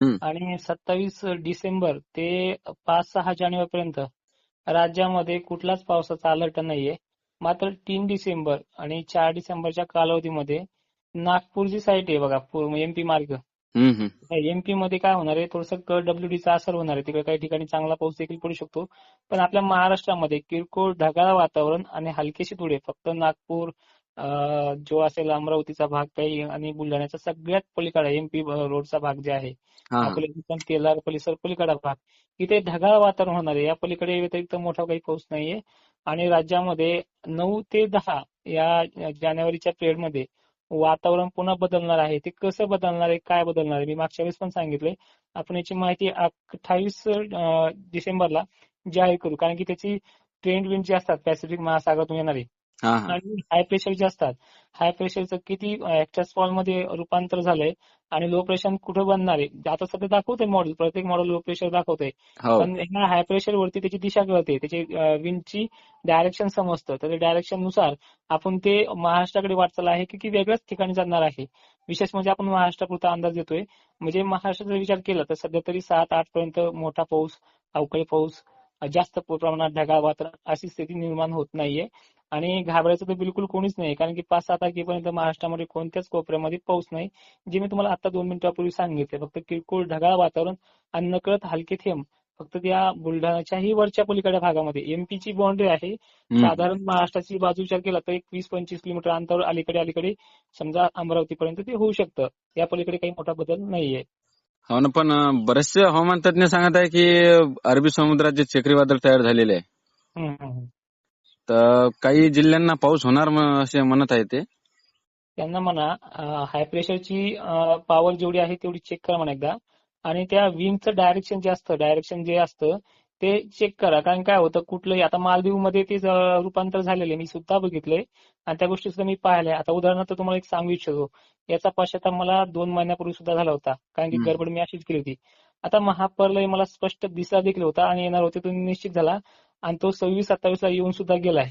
आणि सत्तावीस डिसेंबर ते पाच सहा जानेवारी पर्यंत राज्यामध्ये कुठलाच पावसाचा अलर्ट नाहीये. मात्र तीन डिसेंबर आणि चार डिसेंबरच्या कालावधीमध्ये नागपूर जी साईट आहे बघा एमपी मार्ग. हम्म, हम्म. एमपी मध्ये काय होणार आहे थोडंसं डब्ल्यू चा असर होणार आहे. तिकडे काही ठिकाणी चांगला पाऊस देखील पडू शकतो. पण आपल्या महाराष्ट्रामध्ये किरकोळ ढगाळ वातावरण आणि हलकेशी धुळे फक्त नागपूर जो असेल अमरावतीचा भाग काही आणि बुलढाण्याचा सगळ्यात पलीकडे एमपी रोडचा भाग जे आहे तेलार परिसर पलीकडा भाग. इथे ढगाळ वातावरण होणार आहे. या पलीकडे व्यतिरिक्त मोठा काही पाऊस नाहीये. आणि राज्यामध्ये नऊ ते दहा या जानेवारीच्या पिरियडमध्ये वातावरण पुन्हा बदलणार आहे. ते कसं बदलणार आहे काय बदलणार आहे मी मागच्या वेळेस पण सांगितलंय. आपण याची माहिती अठ्ठावीस डिसेंबरला जाहीर करू. कारण की त्याची ट्रेंड विंड जी असतात पॅसिफिक महासागरातून येणारी. आणि हाय प्रेशर जे असतात हाय प्रेशरचं किती ऍक्टरमध्ये रूपांतर झालंय आणि लो प्रेशर कुठं बनणार आहे? आता सध्या दाखवतंय मॉडेल प्रत्येक मॉडेल लो प्रेशर दाखवतंय. हो. पण ह्या हाय प्रेशर वरती त्याची दिशा कळते. त्याची विंडची डायरेक्शन समजतं. तर डायरेक्शननुसार आपण ते महाराष्ट्राकडे वाटचाल आहे की की वेगळ्याच ठिकाणी जाणार आहे. विशेष म्हणजे आपण महाराष्ट्रापुरता अंदाज देतोय. म्हणजे महाराष्ट्राचा विचार केला तर सध्या तरी सात आठ पर्यंत मोठा पाऊस अवकाळी पाऊस जास्त प्रमाणात ढगाळ वातावरण अशी स्थिती निर्माण होत नाहीये. आणि घाबरायचं तर बिलकुल कोणीच नाही कारण की पाच सहा तारखेपर्यंत महाराष्ट्रामध्ये कोणत्याच कोपऱ्यामध्ये पाऊस नाही जे मी तुम्हाला आता दोन मिनिटापूर्वी सांगितले फक्त किरकोळ ढगाळ वातावरण आणि नकळत हलके थेंब फक्त त्या बुलढाण्याच्याही वरच्या पलीकडच्या भागामध्ये एमपी ची बाउंड्री आहे. साधारण महाराष्ट्राची बाजू विचार केला तर एक वीस पंचवीस किलोमीटर अंतर अलीकडे अलीकडे समजा अमरावतीपर्यंत ते होऊ शकतं या पलीकडे काही मोठा बदल नाहीये हो ना पण बरेचसे हवामान तज्ञ सांगत आहे की अरबी समुद्रात जे चक्रीवादळ तयार झालेले आहे. तर काही जिल्ह्यांना पाऊस होणार असे म्हणत आहे ते. त्यांना म्हणा हाय प्रेशरची पॉवर जेवढी आहे तेवढी चेक करा म्हणा एकदा. आणि त्या विंडचं डायरेक्शन जे असतं डायरेक्शन जे असतं ते चेक करा. कारण काय होतं कुठलंही आता मालदीवमध्ये ते रूपांतर झालेले मी सुद्धा बघितलंय. आणि त्या गोष्टी सुद्धा मी पाहिल्या आता उदाहरणार्थ तुम्हाला एक सांगू इच्छितो. याचा पश्चाताप मला दोन महिन्यापूर्वी सुद्धा झाला होता. कारण की. गडबड मी अशीच केली होती. आता महाप्रलय मला स्पष्ट दिसा देखील होता आणि येणार होते तो निश्चित झाला. आणि तो सव्वीस सत्तावीस ला येऊन सुद्धा गेलाय.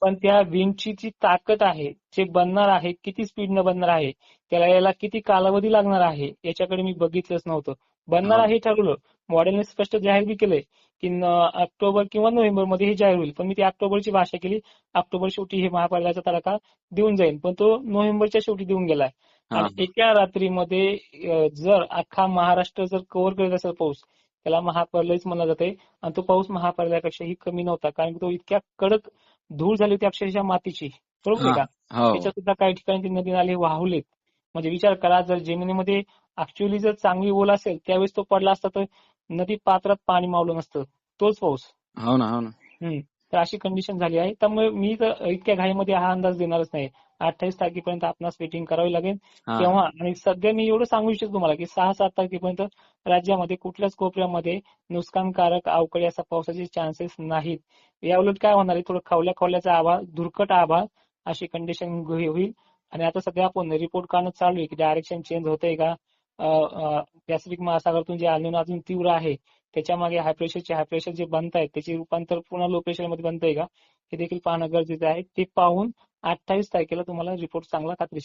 पण त्या विंडची जी ताकद आहे जे बनणार आहे किती स्पीडनं बनणार आहे त्याला यायला किती कालावधी लागणार आहे याच्याकडे मी बघितलंच नव्हतं. बनणार हा. आहे ठरवलं. मॉडेलने स्पष्ट जाहीर बी केलंय की ऑक्टोबर किंवा नोव्हेंबरमध्ये हे जाहीर होईल. पण मी ती ऑक्टोबरची भाषा केली. ऑक्टोबर शेवटी हे महापालिकाचा तडाखा देऊन जाईल. पण तो नोव्हेंबरच्या शेवटी देऊन गेलाय. आणि एका रात्रीमध्ये जर अख्खा महाराष्ट्र जर कव्हर करत असेल पाऊस त्याला महापर्लयच म्हणलं जाते आणि तो पाऊस महापर्लयापेक्षाही कमी नव्हता. कारण की तो इतक्या कडक धूळ झाली होती अक्षरशः मातीची. बरोबर. का? हो. त्याच्यात सुद्धा काही ठिकाणी ती नदी नाले वाहवलेत म्हणजे विचार करा जर जमिनीमध्ये ऍक्च्युअली जर चांगली ओल असेल त्यावेळेस तो पडला असता तर नदी पात्रात पाणी मावलं नसतं. तोच पाऊस. हो ना हो ना. तर अशी कंडिशन झाली आहे. त्यामुळे मी तर इतक्या घाईमध्ये हा अंदाज देणारच नाही. अठ्ठावीस तारखेपर्यंत आपणास वेटिंग करावी लागेल. तेव्हा आणि सध्या मी एवढं सांगू इच्छितो तुम्हाला की सहा सात तारखेपर्यंत राज्यामध्ये कुठल्याच कोपऱ्यामध्ये नुकसानकारक अवकाळी असा पावसाचे चान्सेस नाहीत. याउलट काय होणार आहे? थोडं खवल्या खवल्याचा आभाळ धुरकट आभाळ अशी कंडिशन होईल. आणि आता सध्या आपण रिपोर्ट काढणं चालू आहे की डायरेक्शन चेंज होतंय का? पॅसिफिक महासागरातून जे आंदोलन अजून तीव्र आहे त्याच्यामागे हाय प्रेशरचे हाय प्रेशर जे बनतायत त्याचे रूपांतर पुन्हा लो प्रेशरमध्ये बनतंय का? हे देखील पाहणं गरजेचं आहे. ते पाहून अठ्ठावीस तारखेला तुम्हाला रिपोर्ट चांगला खात्रीशीर